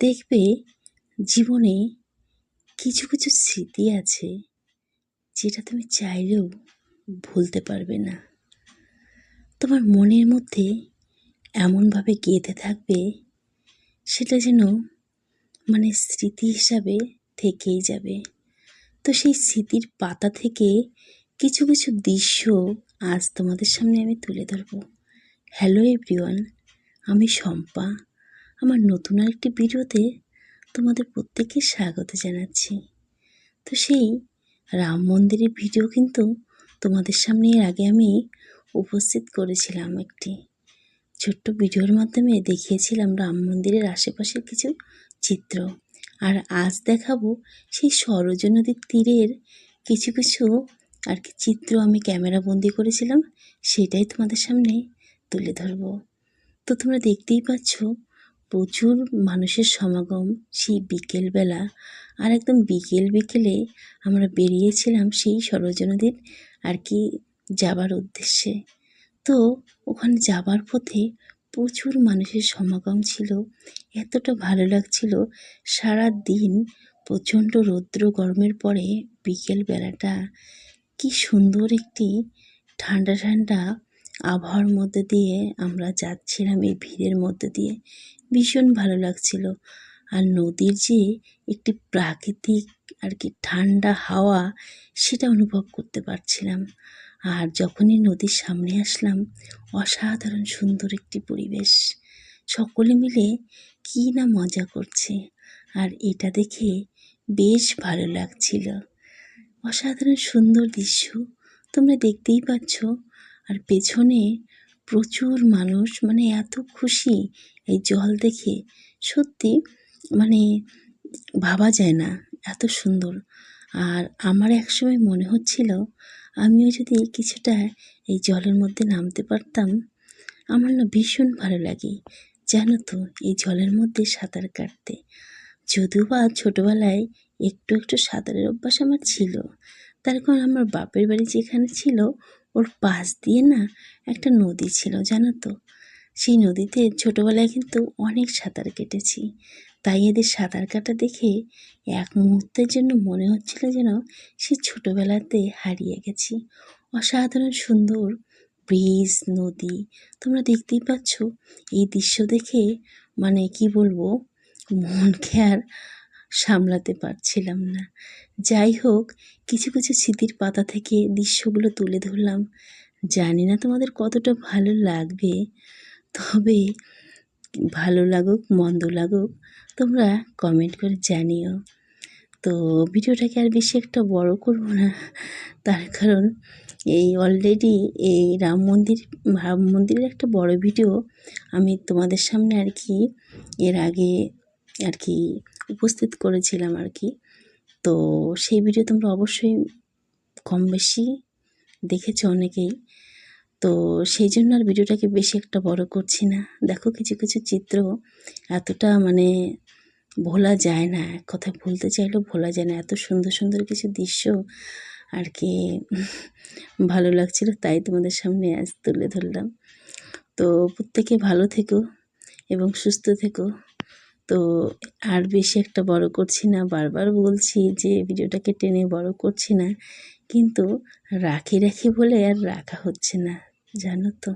দেখবে জীবনে কিছু কিছু স্মৃতি আছে যেটা তুমি চাইলেও ভুলতে পারবে না। তোমার মনের মধ্যে এমনভাবে গেঁথে থাকবে সেটা যেন মানে স্মৃতি হিসাবে থেকেই যাবে। তো সেই স্মৃতির পাতা থেকে কিছু কিছু দৃশ্য আজ তোমাদের সামনে আমি তুলে ধরবো। হ্যালো এভরিওয়ান আমি শম্পা। আমার নতুন আরেকটি ভিডিওতে তোমাদের প্রত্যেককে স্বাগত জানাচ্ছি। তো সেই রাম মন্দিরের ভিডিও কিন্তু তোমাদের সামনে এর আগে আমি উপস্থিত করেছিলাম একটি ছোট্ট ভিডিওর মাধ্যমে দেখিয়েছিলাম রাম মন্দিরের আশেপাশের কিছু চিত্র। আর আজ দেখাবো সেই সরজ নদীর তীরের কিছু কিছু আর কি চিত্র আমি ক্যামেরা বন্দি করেছিলাম, সেটাই তোমাদের সামনে তুলে ধরবো। তো তোমরা দেখতেই পাচ্ছ প্রচুর মানুষের সমাগম সেই বিকেলবেলা আর একদম বিকেল বিকেলে আমরা বেরিয়েছিলাম সেই সরোজ নদীর আর কি যাবার উদ্দেশ্যে। তো ওখানে যাবার পথে প্রচুর মানুষের সমাগম ছিল, এতটা ভালো লাগছিল। সারা দিন প্রচণ্ড রৌদ্র গরমের পরে বিকেল বেলাটা কি সুন্দর একটি ঠান্ডা ঠান্ডা আবহাওয়ার মধ্যে দিয়ে আমরা যাচ্ছিলাম এই ভিড়ের মধ্যে দিয়ে। ভীষণ ভালো লাগছিল। আর নদীর যে একটি প্রাকৃতিক আর কি ঠান্ডা হাওয়া, সেটা অনুভব করতে পারছিলাম। আর যখনই নদীর সামনে আসলাম, অসাধারণ সুন্দর একটি পরিবেশ। সকলে মিলে কী না মজা করছে। আর এটা দেখে বেশ ভালো লাগছিল। অসাধারণ সুন্দর দৃশ্য তোমরা দেখতেই পাচ্ছ। আর পেছনে প্রচুর মানুষ মানে এত খুশি এই জল দেখে। সত্যি মানে ভাবা যায় না, এত সুন্দর। আর আমার একসময় মনে হচ্ছিল, আমিও যদি কিছুটা এই জলের মধ্যে নামতে পারতাম, আমার না ভীষণ ভালো লাগে। জানো তো, এই জলের মধ্যে সাঁতার কাটতে। যদিও বা ছোটোবেলায় একটু একটু সাঁতারের অভ্যাস আমার ছিল তার কারণ আমার বাপের বাড়ি যেখানে ছিল ওর পাশ দিয়ে না একটা নদী ছিল, জানো তো? সেই নদীতে ছোটোবেলায় কিন্তু অনেক সাঁতার কেটেছি। তাই এদের সাঁতার কাটা দেখে এক মুহূর্তের জন্য মনে হচ্ছিল যেন সে ছোটোবেলাতে হারিয়ে গেছি। অসাধারণ সুন্দর ব্রিজ, নদী, তোমরা দেখতেই পাচ্ছ। এই দৃশ্য দেখে মানে কি বলব? মনকে আর সামলাতে পারছিলাম না। যাই হোক, কিছু কিছু স্মৃতির পাতা থেকে দৃশ্যগুলো তুলে ধরলাম। জানি না তোমাদের কতটা ভালো লাগবে, তবে ভালো লাগুক, মন্দ লাগুক, তোমরা কমেন্ট করে জানিও। তো ভিডিওটাকে আর বেশি একটা বড় করব না, তার কারণ এই অলরেডি এই রাম মন্দির, রাম মন্দিরের একটা বড় ভিডিও আমি তোমাদের সামনে আর কি, এর আগে আর কি উপস্থিত করেছিলাম আর কি। তো সেই ভিডিও তোমরা অবশ্যই কম বেশি দেখেছ অনেকেই। তো সেই জন্য আর ভিডিওটাকে বেশি একটা বড় করছি না। দেখো কিছু কিছু চিত্র এতটা মানে ভোলা যায় না। এক কথায় ভুলতে চাইলেও ভোলা যায় না। এত সুন্দর সুন্দর কিছু দৃশ্য আর কি ভালো লাগছিল, তাই তোমাদের সামনে আজ তুলে ধরলাম। তো প্রত্যেকে ভালো থেকো এবং সুস্থ থেকো। তো আর বেশি একটা বড় করছি না, বারবার বলছি যে ভিডিওটাকে টেনে বড় করছি না। কিন্তু রাখি রাখি বলে আর রাখা হচ্ছে না, জানো তো।